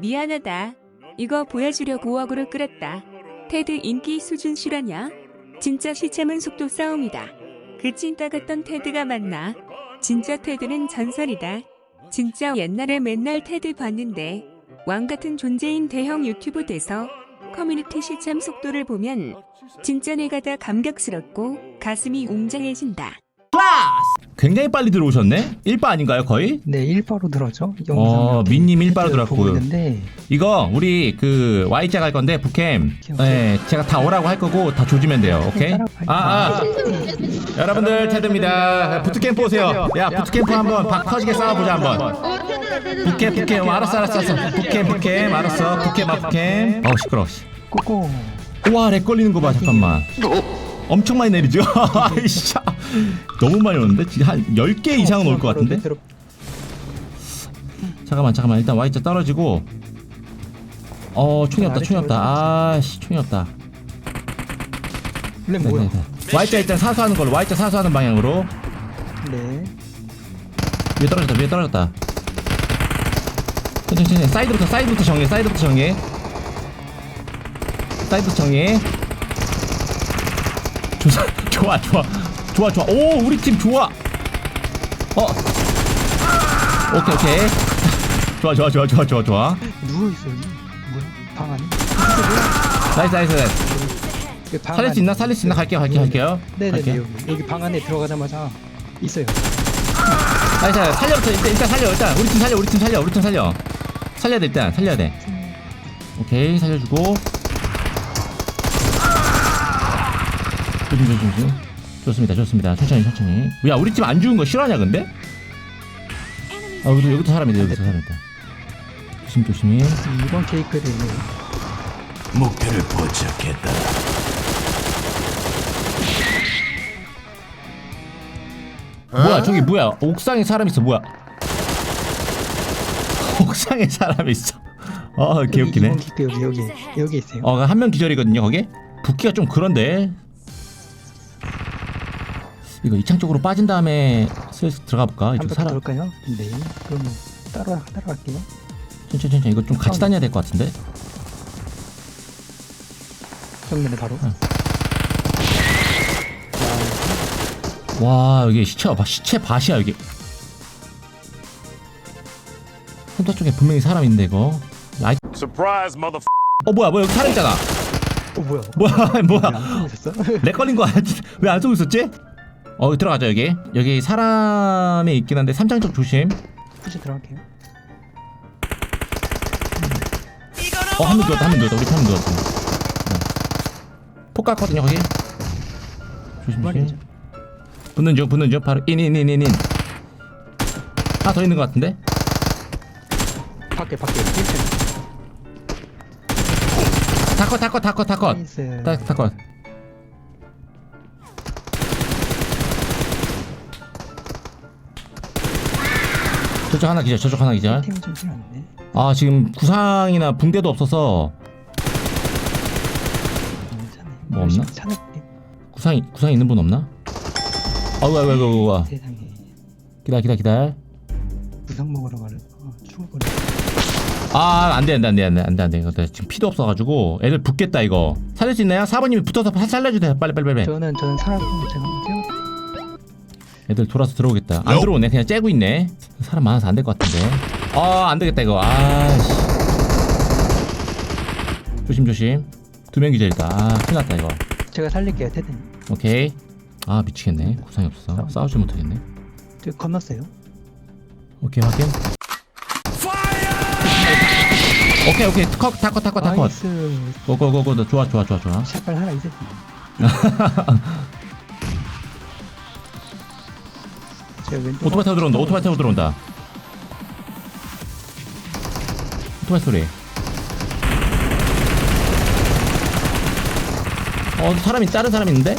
미안하다. 이거 보여주려고 어그로 끌었다. 테드 인기 수준 실화냐? 진짜 시체문 속도 싸움이다. 그 찐따 같던 테드가 맞나? 진짜 테드는 전설이다. 진짜 옛날에 맨날 테드 봤는데 왕 같은 존재인 대형 유튜브 돼서 커뮤니티 시참 속도를 보면 진짜 내가 다 감격스럽고 가슴이 웅장해진다. 굉장히 빨리 들어오셨네? 1바 아닌가요 거의? 네, 1바로 들어죠. 어, 민님 일바로 보고 들어왔고요. 있는데. 이거 우리 그 Y자 갈 건데 북캠. 네, 제가 다 오라고 할 거고 다 조지면 돼요 오케이? 아, 아. 여러분들 테드입니다. 부트캠프 오세요. 야 부트캠프 한번 박 터지게 싸워 보자 한번. 북캠 북캠. 알았어 알았어 알았어. 북캠 북캠. 알았어. 북캠 아 북캠 어우 시끄러워 씨. 꼬꼬. 우와 렉 걸리는 거 봐 잠깐만 엄청 많이 내리죠? 아이씨 너무 많이 오는데? 한 10개 이상은 올 것 같은데? 잠깐만 잠깐만 일단 Y자 떨어지고 어 총이 없다 총이 없다 아씨 총이 없다 네, 뭐야? 네, 네. Y자 일단 사수하는 걸로 Y자 사수하는 방향으로 네. 위에 떨어졌다 위에 떨어졌다 천천히 천천히 사이드부터 사이드부터 정해 사이드부터 정해 사이드부터 정해 좋아 좋아 좋아. 좋아 좋아. 오 우리 팀 좋아. 어. 오케이 오케이. 좋아 좋아 좋아 좋아 좋아 좋아. 누워 있어요. 뭐야? 방 안에? 나이스 나이스 나이스. 여기 방 살릴 수 안에 있나? 살릴 수 있나? 갈게요 갈게요 갈게요. 네네네. 갈게요. 여기 여기 방 안에 들어가자마자 있어요. 나이스. 나이스 살려부터 일단, 일단 살려 일단. 우리 팀 살려 우리 팀 살려 우리 팀 살려. 살려야 돼 일단. 살려야 돼. 오케이 살려주고 조심 조심 조심 좋습니다 좋습니다 천천히 천천히 야 우리 팀 안 죽은 거 싫어하냐 근데? 아 여기도 여기도 사람이다 여기도 사람이다 조심 조심히 이번 케이크를 목표를 포착했다. 뭐야 저기 뭐야 옥상에 사람 있어 뭐야 옥상에 사람 있어 아 개웃기네 이번 케이크 여기 여기 여기 있어요. 어, 한 명 기절이거든요, 거기. 붓기가 좀 그런데. 이거 이창 쪽으로 빠진 다음에 슬슬 들어가 볼까? 이쪽 한번 사람. 들어올까요? 네. 그럼 따라 따라갈게요. 천천히, 천천히. 이거 좀 같이 다녀야 될 것 같은데. 정면에 바로. 응. 와, 여기 시체 봐. 시체 밭이야, 여기. 혼자 쪽에 분명히 사람 있는데, 이거. 아이, Surprise, mother. 어, 뭐야, 뭐야, 여기 사람 있잖아. 어 뭐야? 뭐야, 뭐야. 안 끊어졌어? 렉 걸린 거 왜안 쏘고 있었지? 어, 들어가자, 여기. 여기 사람이 있긴 한데, 삼창 쪽 조심. 굳이 들어갈게요. 어, 한명 누웠다, 한명 누웠다. 우리 팀한명 누웠다. 네. 폭 갔거든요, 거기. 조심, 말이죠. 조심. 붙는 중, 붙는 중. 바로 인, 인, 인, 인, 인. 하나 더 있는 것 같은데? 밖에 밖에 1층. 다컷, 다컷, 다컷, 다컷. 나이스. 다, 다컷. 저쪽 하나 기절, 저쪽 하나 기절. 팀이 좀 필요한데. 아, 지금 구상이나 붕대도 없어서. 뭐 없나? 구상, 구상 있는 분 없나? 아이고, 아이고, 아이고, 아이고. 세상에 기다려, 기다려, 기다려. 부상 먹으러 가려. 어, 죽어버려. 아, 안 돼, 안 돼, 안 돼, 안 돼, 안 돼, 안 돼. 이거 내가 지금 피도 없어가지고 애들 붙겠다 이거. 살릴 수 있나요? 사부님이 붙어서 살- 살려주세요. 빨리, 빨리, 빨리. 저는 저는 살아서 제가 한번 태워. 애들 돌아서 들어오겠다. 안 들어오네. 그냥 째고 있네. 사람 많아서 안 될 것 같은데. 아, 안 되겠다 이거. 아, 씨. 조심, 조심. 두 명 기절이다. 아, 큰일 났다 이거. 제가 살릴게요, 테드님. 오케이. 아, 미치겠네. 구상이 없어. 싸우지 못하겠네. 저 건넜어요. 오케이, 확인. 오케이, 오케이. 컷, 다컷, 다컷, 다컷. 나이스. 고고고고. 좋아, 좋아, 좋아, 좋아. 샷발 하나 있었어. 왼쪽 오토바이 타고 들어온다. 오토바이 타고 들어온다. 오토바이 소리. 어, 사람이 다른 사람 있는데?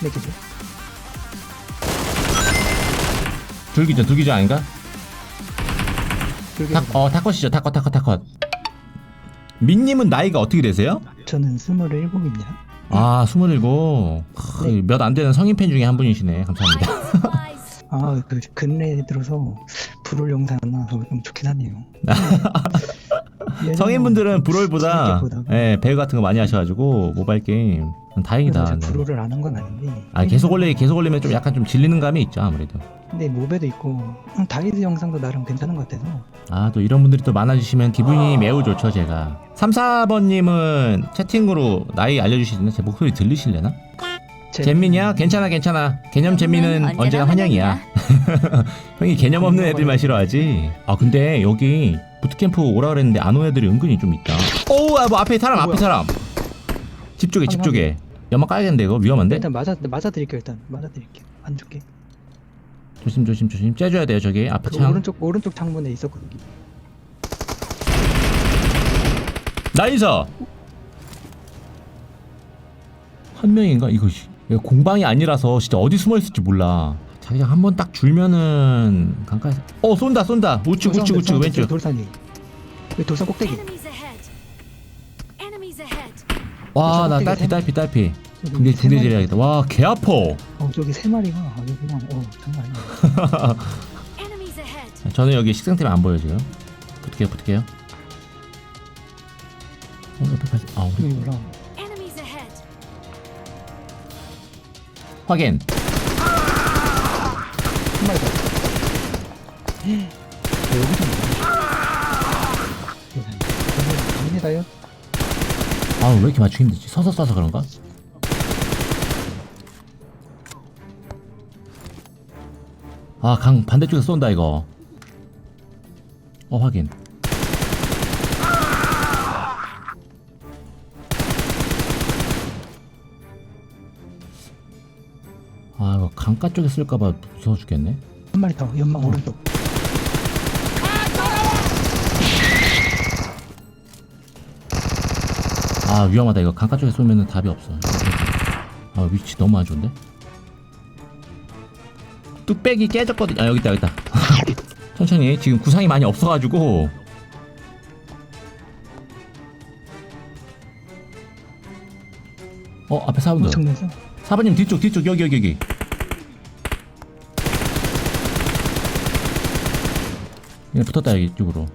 네 개죠. 둘기전, 둘기전 아닌가? 타, 어, 타컷이죠. 타컷, 타컷, 타컷. 민님은 나이가 어떻게 되세요? 저는 스물일곱입니다. 아 스물일곱 네. 몇 안 되는 성인 팬 중에 한 분이시네 감사합니다 아, 그 근래에 들어서 불올 영상 안 나와서 좀 좋긴 하네요. 예전에 성인분들은 재밌게 보다가. 예, 배우 같은 거 많이 하셔가지고 모바일 게임 다행이다. 불올을 안한 건 아닌데. 아 계속 올리 계속 올리면 좀 약간 좀 질리는 감이 있죠 아무래도 근데 모베도 있고 음, 다이드 영상도 나름 괜찮은 것 같아서. 아 또 이런 분들이 또 많아주시면 기분이 매우 좋죠 제가 3, 4번님은 채팅으로 나이 알려주시는데 제 목소리 들리실래나? 제- 잼민이야? 괜찮아 괜찮아 개념 잼민은 언제나 언제나 환영이야 형이 개념 없는 애들만 싫어하지 아 근데 여기 부트캠프 오라 그랬는데 안 온 애들이 은근히 좀 있다 오우 아, 뭐 앞에 사람 앞에 뭐야? 사람 집 쪽에 집 쪽에 연막 까야겠는데 이거 위험한데? 일단 맞아 맞아 드릴게요 일단 맞아 드릴게요. 안 줄게. 조심 조심 조심 째줘야 돼요 저기. 앞에 그 창. 오른쪽 오른쪽 창문에 있었거든요. 나이스 한 명인가? 이거 씨, 이거 공방이 아니라서 진짜 어디 숨어 있을지 몰라. 자기장 한 번 딱 줄면은 강가에서 어 쏜다 쏜다. 우측 우측 우측 왼쪽. 돌산이. 왜 돌산 꼭대기? Enemies ahead. Enemies ahead. 와나 꼭대기 딸피 세 딸피 딸피. 붕대 세 붕대. 지려야겠다. 와 개 아파 어 저기 세 마리가 아주 그냥 어 장난 아니야. Enemies ahead. 저는 여기 식생템 안 보여 지금 붙을게요 붙을게요 어 옆에 가지 아 우리 여기 올라. Enemies ahead. 확인 한 마리 더. 나와? 갑니다요. 아 왜 이렇게 맞추기 힘들지 서서 쏴서 그런가? 아 강 반대쪽에서 쏜다 이거. 어 확인. 아 이거 강가 쪽에 쓸까봐 무서워 죽겠네. 한 마리 더. 연막 오른쪽. 아 위험하다. 이거 강가 쪽에 쏘면은 답이 없어. 아 위치 너무 안 좋은데 뚝배기 깨졌거든 아 여기 있다 여기 있다. 천천히. 지금 구상이 많이 없어가지고. 어 앞에 정면에서. 사부님 뒤쪽 뒤쪽 여기 여기 여기. 그냥 붙었다 여기 이쪽으로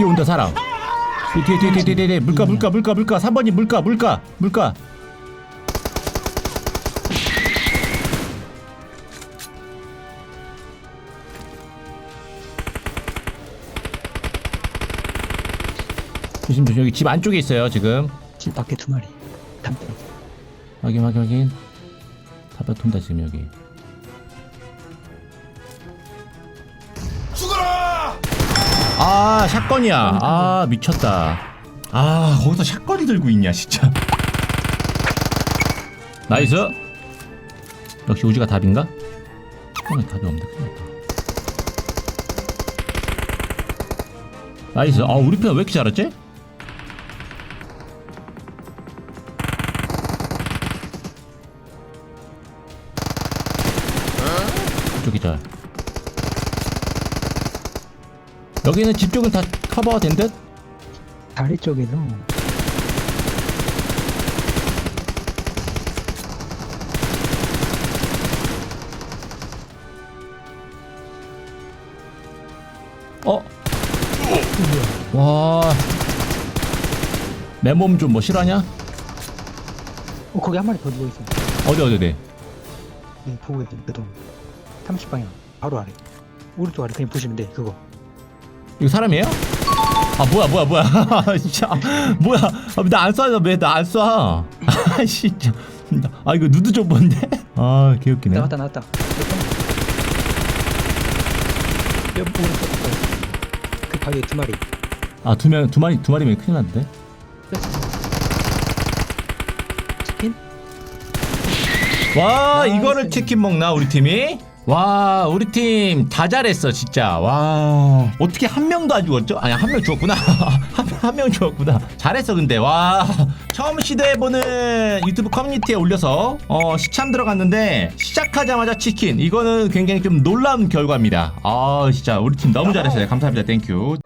뒤에 온다 사람. 뒤에 뒤에 뒤에 뒤에 뒤에, 뒤에. 물가 물가 물가 물가. 3번님 물가 물가 물가. 조심 조심. 여기 집 안쪽에 있어요 지금. 집 밖에 두 마리. 담벼. 확인 확인 확인. 다벼 돈다 지금 여기 아 샷건이야. 아 미쳤다. 아 거기서 샷건이 들고 있냐 진짜. 나이스. 역시 우지가 답인가? 샷건이 답이 없네 큰일 났다. 나이스. 아 우리 편왜 이렇게 잘했지? 이쪽 기절 여기는 집 쪽은 다 커버가 된 듯? 다리 쪽에서 어? 와 맨몸 좀 뭐 실화냐? 어 거기 한 마리 더 누워 있어. 어디 어디 어디 네 보고 계세요. 그동 30방향 바로 아래. 오른쪽 아래 그냥 보시면 돼. 그거. 이거 사람이에요? 아 뭐야 뭐야 뭐야 진짜 뭐야 나안 쏴 왜나 안 쏴? 아 진짜 아 이거 누드 좀 본데? 아 개웃기네 나왔다 나왔다. 옆 오른쪽. 어. 그 바위에 두 마리. 아두 명두 마리 두 마리면 큰일 났는데 치킨? 와. 이거를 치킨 먹나 우리 팀이? 와 우리 팀 다 잘했어 진짜 와 어떻게 한 명도 안 죽었죠? 아니 한 명 죽었구나 한 명- 한명 죽었구나. 잘했어 근데 와 처음 시도해보는 유튜브 커뮤니티에 올려서 어 시참 들어갔는데 시작하자마자 치킨 이거는 굉장히 좀 놀라운 결과입니다. 아 진짜 우리 팀 너무 잘했어요. 감사합니다. 땡큐.